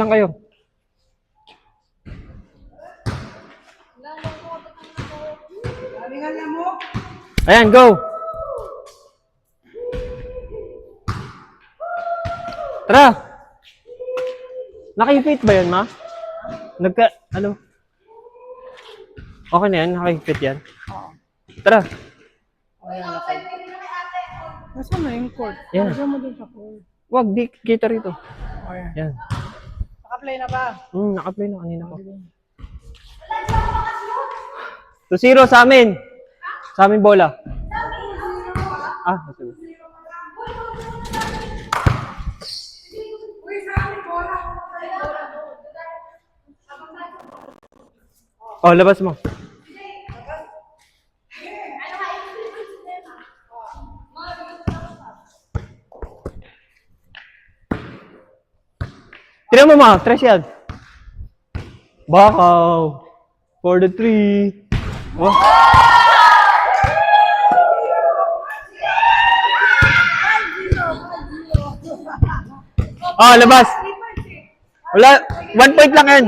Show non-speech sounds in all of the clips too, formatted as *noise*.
Saan kayo? Ayan, go! Tara! Nakahipit ba yun, ma? Nagka, ano? Okay na yan, nakahipit yan. Tara! Nasaan na yung court? Yan. Lagyan mo dun sa court. Wag, di kita rito. Okay. Yan. Naka-play na ba? Hmm, naka-play na kanina ko. 2-0 sa amin. Sa amin bola. Ah, sige. Oh, labas mo. Tira mo ma, tres yan. Bakaw. For the three. Oh. Oh, labas. Wala, one point lang yan.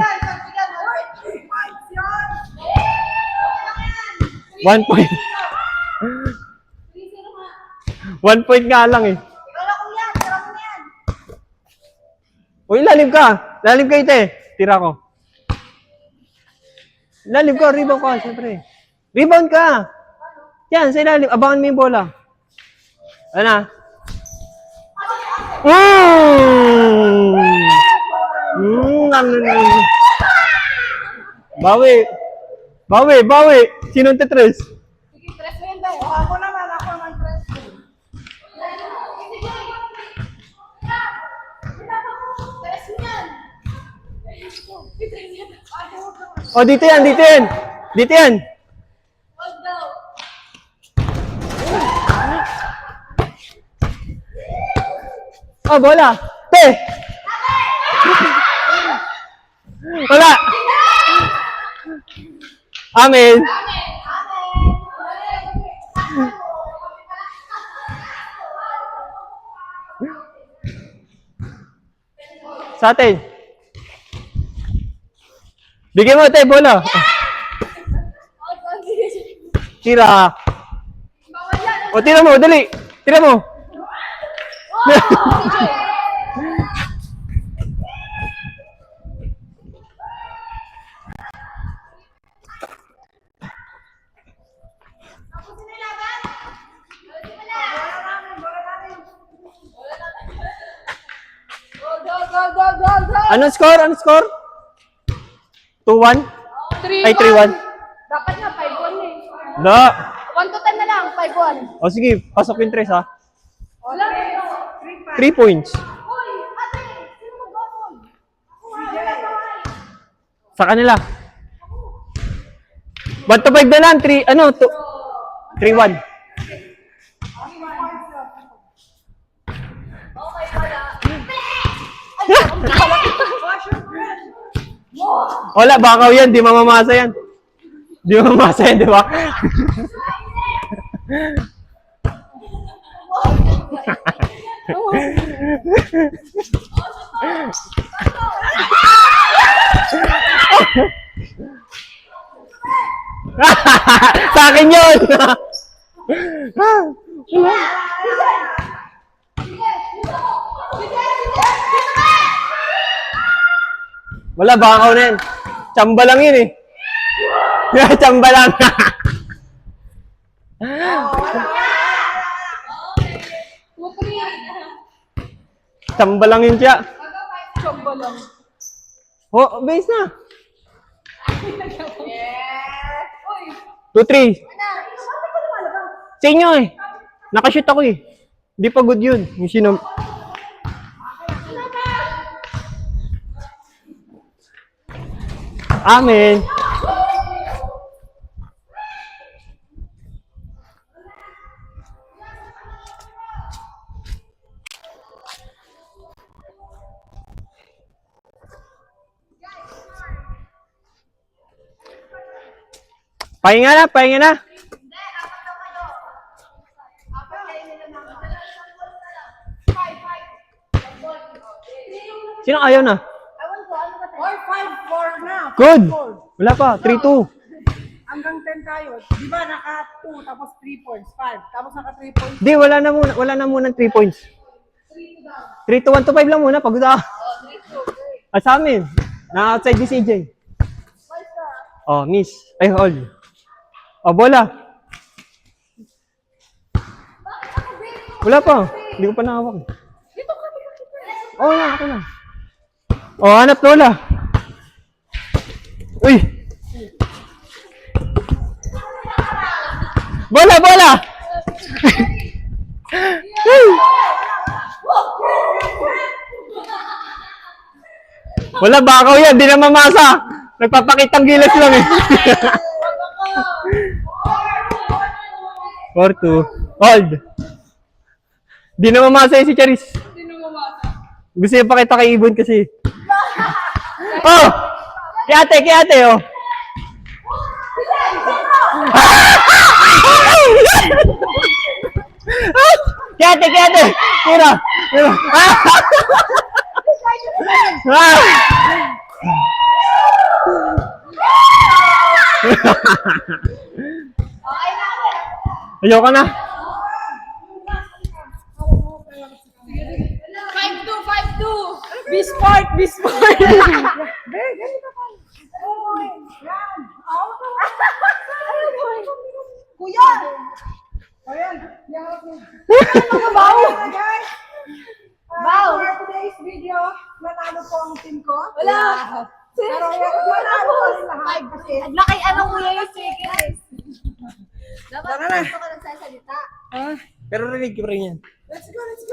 One point. one point nga lang eh. Uy, lalim ka. Lalim ka ite. Tira ko. Lalim ka, rebound ka, siyempre. Rebound ka. Yan, sa ilalim. Abangan mo yung bola. Ano na? Mm! Mm, ano na. Bawi. Bawi, bawi. Sinong tetres? Ako naman, ako Oh, dito yan, dito yan. Dito yan. Oh, bola. Te! Wala. Amen. Sa atin. Bigyan mo, te, bola. Tira. O, tira mo, dali. Tira mo. Anong score? Anong score? 2-1? Ay, 3-1. Dapat nga 5-1 eh. No. 1 to 10 na lang, 5-1. O sige, pasok yung tres ha. Wala. 3 points. Hoy, ate, sino nga eh. Sa kanila. 1 to 5 na lang. 3, ano? 2, 3-1. Okay, wala. *laughs* Wala, bakaw yan. Di mamamasa yan. Di mamamasa yan, di ba? *laughs* Sa akin yun! Wala, bakaw na yan. Tsamba lang yun eh. *laughs* Tsamba lang. *laughs* Tsamba lang yun siya. Chombo lang. Oh, base na. Yes! Uy, 2-3. Bakit ka lumalabas? Sa inyo eh. Nakashoot ako eh. Hindi pa good yun. Yung sino... Amen. Pahinga na, pahinga na. Sino ayaw na? Na. Good. 5-4. Wala pa. 3-2. Hanggang 10 tayo. Di ba naka 2 tapos 3 points. 5. Tapos naka 3 points. Di, wala na muna. Wala na muna 3 points. 3 to 1 to 5 lang muna. Pagod ako. At sa amin. Na-outside ni CJ. Oh, miss. Ay, hold. Oh, bola. Wala pa. Hindi ko pa nakawak. Oo oh, na, ako na. Oh, hanap Lola. Bola, bola! Wala, bakaw yan. Di na mamasa. Nagpapakitang gilas lang eh. 4-2. Hold. Di na mamasa yun si Charis. Gusto niya pakita kay Ibon kasi. Oh! Kay ate, kay ate, oh. Kay ate, kay ate. Tira. Tira. Ah! Ayoko na. 5-2, 5-2. Bisport, Bisport. Be, ganito pa. Oy, yan. Ako ka. Kuya! Ayan. Yan. Ano ba? guys? Wow. For today's video, nanalo po ang team ko. Wala. Pero nanalo po rin lahat kasi Ang laki ano kuya yung secret. Dapat Tara na. gusto ka nagsasalita. Pero rinig ko rin yan. Let's go, let's go.